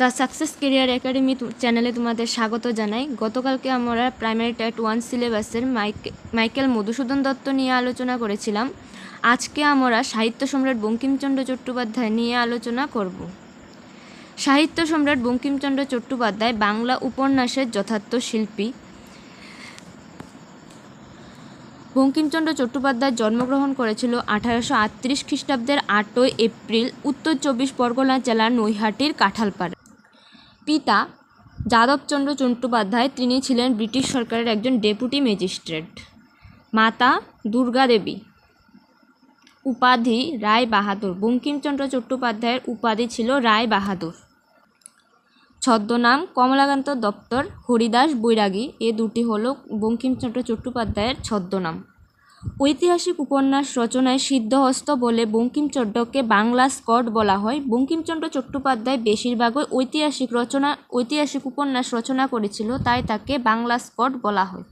The success career academy চ্যানেলে তোমাদের স্বাগত জানাই। গতকালকে আমরা প্রাইমারি টাইট ওয়ান সিলেবাসের মাইকে মাইকেল মধুসূদন দত্ত নিয়ে আলোচনা করেছিলাম। আজকে আমরা সাহিত্য সম্রাট বঙ্কিমচন্দ্র চট্টোপাধ্যায় নিয়ে আলোচনা করব। সাহিত্য সম্রাট বঙ্কিমচন্দ্র চট্টোপাধ্যায় বাংলা উপন্যাসের যথার্থ শিল্পী। বঙ্কিমচন্দ্র চট্টোপাধ্যায় জন্মগ্রহণ করেছিল আঠারোশো আটত্রিশ খ্রিস্টাব্দের আটই এপ্রিল, উত্তর চব্বিশ পরগনা জেলার নৈহাটির কাঁঠালপাড়া পিতা যাদবচন্দ্র চট্টোপাধ্যায়, তিনি ছিলেন ব্রিটিশ সরকারের একজন ডেপুটি ম্যাজিস্ট্রেট। মাতা দুর্গা দেবী, উপাধি রায় বাহাদুর। বঙ্কিমচন্দ্র চট্টোপাধ্যায়ের উপাধি ছিল রায় বাহাদুর। ছদ্মনাম কমলাকান্ত দপ্তর, হরিদাস বৈরাগী। এ দুটি হল বঙ্কিমচন্দ্র চট্টোপাধ্যায়ের ছদ্মনাম। ঐতিহাসিক উপন্যাস রচনায় সিদ্ধহস্ত বলে বঙ্কিমচন্দ্রকে বাংলা স্কট বলা হয়। বঙ্কিমচন্দ্র চট্টোপাধ্যায় বেশিরভাগই ঐতিহাসিক রচনা, ঐতিহাসিক উপন্যাস রচনা করেছিল, তাই তাকে বাংলা স্কট বলা হয়।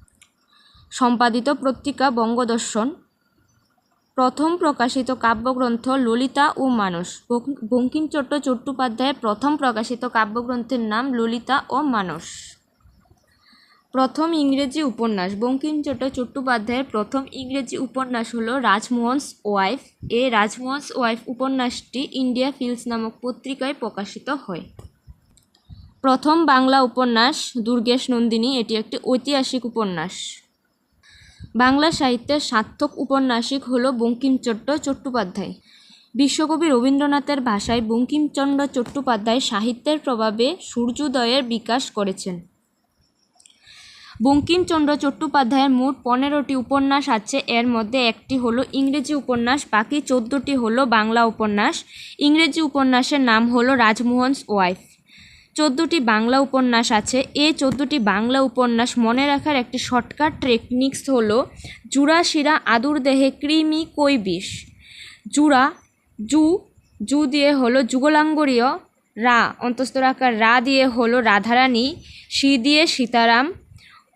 সম্পাদিত পত্রিকা বঙ্গদর্শন। প্রথম প্রকাশিত কাব্যগ্রন্থ ললিতা ও মানস। বঙ্ক- বঙ্কিমচন্দ্র চট্টোপাধ্যায়ের প্রথম প্রকাশিত কাব্যগ্রন্থের নাম ললিতা ও মানস। প্রথম ইংরেজি উপন্যাস। বঙ্কিমচন্দ্র চট্টোপাধ্যায়ের প্রথম ইংরেজি উপন্যাস হলো রাজমোহনস ওয়াইফ। এ রাজমোহনস ওয়াইফ উপন্যাসটি ইন্ডিয়া ফিল্স নামক পত্রিকায় প্রকাশিত হয়। প্রথম বাংলা উপন্যাস, দুর্গেশ নন্দিনী, এটি একটি ঐতিহাসিক উপন্যাস। বাংলা সাহিত্যের সার্থক উপন্যাসিক হল বঙ্কিমচন্দ্র চট্টোপাধ্যায়। বিশ্বকবি রবীন্দ্রনাথের ভাষায় বঙ্কিমচন্দ্র চট্টোপাধ্যায় সাহিত্যের প্রভাবে সূর্যোদয়ের বিকাশ করেছেন। বঙ্কিমচন্দ্র চট্টোপাধ্যায়ের মোট পনেরোটি উপন্যাস আছে। এর মধ্যে একটি হলো ইংরেজি উপন্যাস, বাকি চোদ্দোটি হলো বাংলা উপন্যাস। ইংরেজি উপন্যাসের নাম হলো রাজমোহনস ওয়াইফ। চোদ্দোটি বাংলা উপন্যাস আছে। এ চোদ্দোটি বাংলা উপন্যাস মনে রাখার একটি শর্টকাট টেকনিক্স হলো, জুড়া শিরা আদুর দেহে কৃমি কই বিষ। জুড়া, জু জু দিয়ে হলো যুগলাঙ্গরীয়, রা, অন্তস্থ আকার রা দিয়ে হলো রাধারানী সি দিয়ে সীতারাম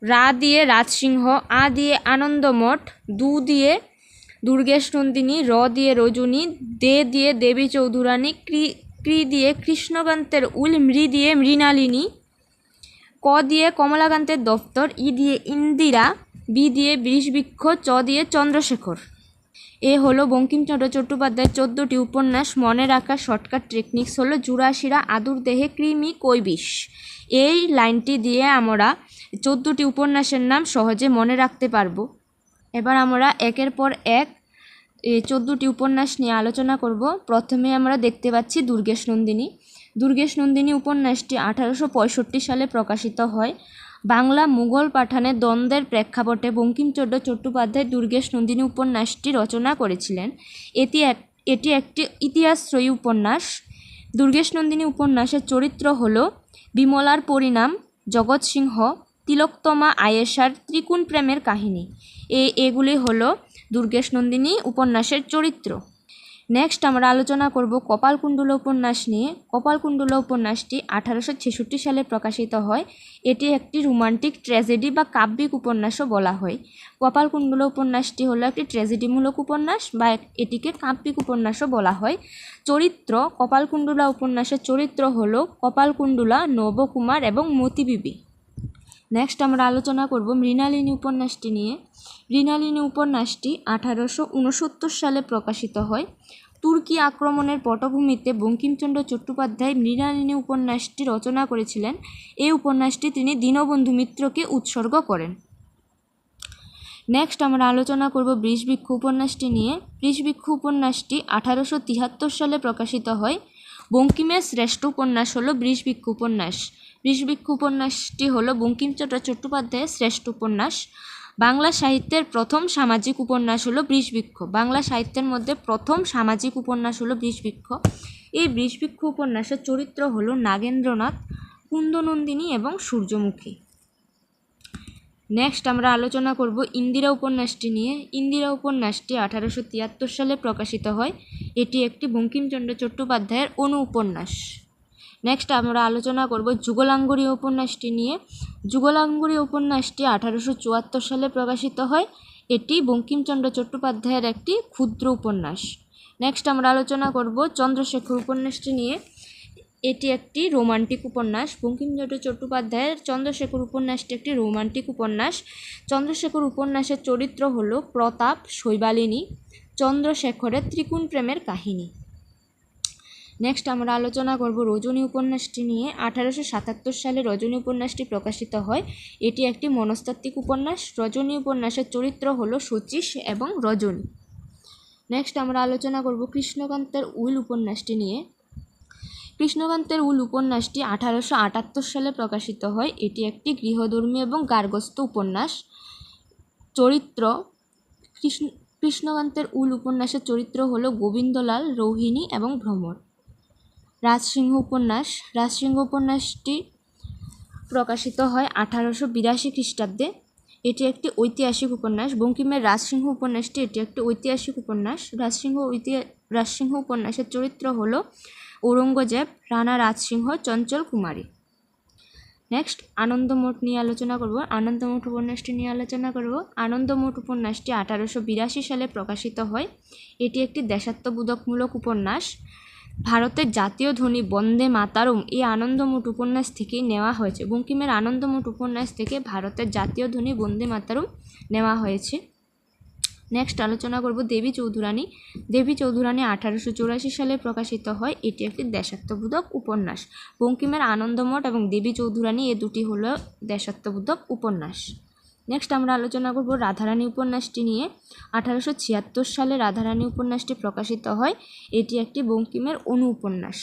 রা দিয়ে রাজসিংহ, আ দিয়ে আনন্দমঠ, দু দিয়ে দুর্গেশ নন্দিনী র দিয়ে রজনী, দে দিয়ে দেবী চৌধুরানী ক্রি ক্রি দিয়ে কৃষ্ণকান্তের উল, মৃ দিয়ে মৃণালিনী, ক দিয়ে কমলাকান্তের দফতর ই দিয়ে ইন্দিরা, বি দিয়ে বৃষবৃক্ষ, চ দিয়ে চন্দ্রশেখর। এ হলো বঙ্কিমচন্দ্র চট্টোপাধ্যায়ের চোদ্দোটি উপন্যাস। মনে রাখার শর্টকাট টেকনিক্স হলো জুরাশিরা আদুর দেহে কৃমি কৈবিষ এই লাইনটি দিয়ে আমরা চোদ্দোটি উপন্যাসের নাম সহজে মনে রাখতে পারব। এবার আমরা একের পর এক এই চোদ্দোটি উপন্যাস নিয়ে আলোচনা করব। প্রথমে আমরা দেখতে পাচ্ছি দুর্গেশ নন্দিনী। দুর্গেশ নন্দিনী উপন্যাসটি আঠারোশো পঁয়ষট্টি সালে প্রকাশিত হয়। বাংলা মুঘল পাঠানের দ্বন্দ্বের প্রেক্ষাপটে বঙ্কিমচন্দ্র চট্টোপাধ্যায় দুর্গেশ নন্দিনী উপন্যাসটি রচনা করেছিলেন। এটি এক, এটি একটি ইতিহাসত্রয়ী উপন্যাস। দুর্গেশ নন্দিনী উপন্যাসের চরিত্র হল বিমলার পরিণাম জগৎ সিংহ তিলোত্তমা আয়েশার ত্রিকুণ প্রেমের কাহিনী। এ, এগুলি হলো দুর্গেশ নন্দিনী উপন্যাসের চরিত্র। নেক্সট আমরা আলোচনা করব কপালকুণ্ডলা উপন্যাস নিয়ে। কপালকুণ্ডলা উপন্যাসটি আঠারোশো ছেষট্টি সালে প্রকাশিত হয়। এটি একটি রোমান্টিক ট্র্যাজেডি বা কাব্যিক উপন্যাসও বলা হয়। কপালকুণ্ডলা উপন্যাসটি হলো একটি ট্র্যাজেডিমূলক উপন্যাস বা এটিকে কাব্যিক উপন্যাসও বলা হয়। চরিত্র, কপালকুণ্ডলা উপন্যাসের চরিত্র হলো কপালকুণ্ডলা, নবকুমার এবং মতিবিবি। নেক্সট আমরা আলোচনা করব মৃণালিনী উপন্যাসটি নিয়ে। মৃণালিনী উপন্যাসটি আঠারোশো উনসত্তর সালে প্রকাশিত হয়। তুর্কি আক্রমণের পটভূমিতে বঙ্কিমচন্দ্র চট্টোপাধ্যায় মৃণালিনী উপন্যাসটি রচনা করেছিলেন। এই উপন্যাসটি তিনি দীনবন্ধু মিত্রকে উৎসর্গ করেন। নেক্সট আমরা আলোচনা করব বৃষবৃক্ষ উপন্যাসটি নিয়ে। বৃষবৃক্ষ উপন্যাসটি আঠারোশো তিয়াত্তর সালে প্রকাশিত হয়। বঙ্কিমের শ্রেষ্ঠ উপন্যাস হলো বৃষবৃক্ষ উপন্যাস। বৃষবৃক্ষ উপন্যাসটি হলো বঙ্কিমচন্দ্র চট্টোপাধ্যায়ের শ্রেষ্ঠ উপন্যাস। বাংলা সাহিত্যের প্রথম সামাজিক উপন্যাস হলো বৃষবৃক্ষ বাংলা সাহিত্যের মধ্যে প্রথম সামাজিক উপন্যাস হলো বৃষবৃক্ষ এই বৃষবৃক্ষ উপন্যাসের চরিত্র হলো নাগেন্দ্রনাথ, কুন্দনন্দিনী এবং সূর্যমুখী। নেক্সট আমরা আলোচনা করব ইন্দিরা উপন্যাসটি নিয়ে। ইন্দিরা উপন্যাসটি আঠারোশো তিয়াত্তর সালে প্রকাশিত হয়। এটি একটি বঙ্কিমচন্দ্র চট্টোপাধ্যায়ের অনু উপন্যাস নেক্সট আমরা আলোচনা করব যুগলাঙ্গুরী উপন্যাসটি নিয়ে। যুগলাঙ্গুরী উপন্যাসটি আঠারোশো চুয়াত্তর সালে প্রকাশিত হয়। এটি বঙ্কিমচন্দ্র চট্টোপাধ্যায়ের একটি ক্ষুদ্র উপন্যাস। নেক্সট আমরা আলোচনা করব চন্দ্রশেখর উপন্যাসটি নিয়ে। এটি একটি রোমান্টিক উপন্যাস। বঙ্কিমচন্দ্র চট্টোপাধ্যায়ের চন্দ্রশেখর উপন্যাসটি একটি রোমান্টিক উপন্যাস। চন্দ্রশেখর উপন্যাসের চরিত্র হল প্রতাপ শৈবালিনী, চন্দ্রশেখরের ত্রিকুণ প্রেমের কাহিনী। নেক্সট আমরা আলোচনা করব রজনী উপন্যাসটি নিয়ে। আঠারোশো সাতাত্তর সালে রজনী উপন্যাসটি প্রকাশিত হয়। এটি একটি মনস্তাত্ত্বিক উপন্যাস। রজনী উপন্যাসের চরিত্র হলো শচীশ এবং রজনী। নেক্সট আমরা আলোচনা করব কৃষ্ণকান্তের উইল উপন্যাসটি নিয়ে। কৃষ্ণকান্তের উল উপন্যাসটি আঠারোশো আটাত্তর সালে প্রকাশিত হয়। এটি একটি গৃহধর্মী এবং গার্গস্থ উপন্যাস। চরিত্র, কৃষ্ণ, কৃষ্ণকান্তের উল উপন্যাসের চরিত্র হল গোবিন্দলাল, রোহিণী এবং ভ্রমর। রাজসিংহ উপন্যাস। রাজসিংহ উপন্যাসটি প্রকাশিত হয় আঠারোশো বিরাশি খ্রিস্টাব্দে। এটি একটি ঐতিহাসিক উপন্যাস। বঙ্কিমের রাজসিংহ উপন্যাসটি এটি একটি ঐতিহাসিক উপন্যাস। রাজসিংহ ঐতিহা রাজসিংহ উপন্যাসের চরিত্র হল ঔরঙ্গজেব রানা রাজসিংহ চঞ্চল কুমারী। নেক্সট আনন্দমঠ নিয়ে আলোচনা করব। আনন্দমঠ উপন্যাসটি নিয়ে আলোচনা করব। আনন্দমঠ উপন্যাসটি আঠারোশো বিরাশি সালে প্রকাশিত হয়। এটি একটি দেশাত্মবোধকমূলক উপন্যাস। ভারতের জাতীয় ধ্বনি বন্দে মাতারম এই আনন্দমঠ উপন্যাস থেকেই নেওয়া হয়েছে। বঙ্কিমের আনন্দমঠ উপন্যাস থেকে ভারতের জাতীয় ধ্বনি বন্দে মাতারম নেওয়া হয়েছে। নেক্সট আলোচনা করব দেবী চৌধুরানী। দেবী চৌধুরানী আঠারোশো চৌরাশি সালে প্রকাশিত হয়। এটি একটি দেশাত্মবোধক উপন্যাস। বঙ্কিমের আনন্দমঠ এবং দেবী চৌধুরানী এ দুটি হলো দেশাত্মবোধক উপন্যাস। নেক্সট আমরা আলোচনা করব রাধারানী উপন্যাসটি নিয়ে। আঠারোশো ছিয়াত্তর সালে রাধারানী উপন্যাসটি প্রকাশিত হয়। এটি একটি বঙ্কিমের অনু উপন্যাস।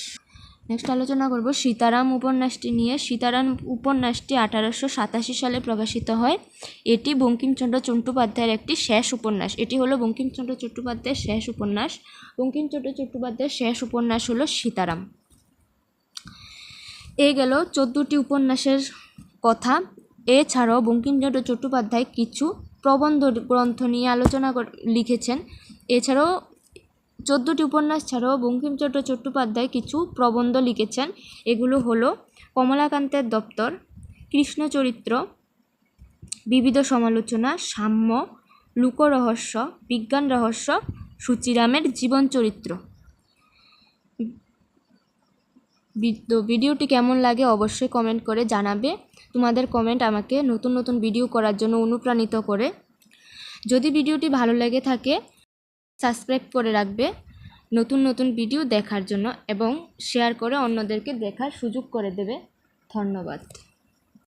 নেক্সট আলোচনা করব সীতারাম উপন্যাসটি নিয়ে। সীতারাম উপন্যাসটি আঠারোশো সাতাশি সালে প্রকাশিত হয়। এটি বঙ্কিমচন্দ্র চট্টোপাধ্যায়ের একটি শেষ উপন্যাস। এটি হলো বঙ্কিমচন্দ্র চট্টোপাধ্যায়ের শেষ উপন্যাস। বঙ্কিমচন্দ্র চট্টোপাধ্যায়ের শেষ উপন্যাস হলো সীতারাম। এ গেল চোদ্দোটি উপন্যাসের কথা। এছাড়াও বঙ্কিমচন্দ্র চট্টোপাধ্যায় কিছু প্রবন্ধ গ্রন্থ নিয়ে আলোচনা লিখেছেন। এছাড়াও চোদ্দোটি উপন্যাস ছাড়াও বঙ্কিমচন্দ্র চট্টোপাধ্যায় কিছু প্রবন্ধ লিখেছেন। এগুলো হলো কমলাকান্তের দপ্তর কৃষ্ণচরিত্র বিবিধ সমালোচনা, সাম্য, লোকরহস্য, বিজ্ঞান রহস্য, সুচিরামের জীবন চরিত্র। ভিডিওটি কেমন লাগে অবশ্যই কমেন্ট করে জানাবে। তোমাদের কমেন্ট আমাকে নতুন নতুন ভিডিও করার জন্য অনুপ্রাণিত করে। যদি ভিডিওটি ভালো লেগে থাকে সাবস্ক্রাইব করে রাখবে নতুন নতুন ভিডিও দেখার জন্য এবং শেয়ার করে অন্যদেরকে দেখার সুযোগ করে দেবে। ধন্যবাদ।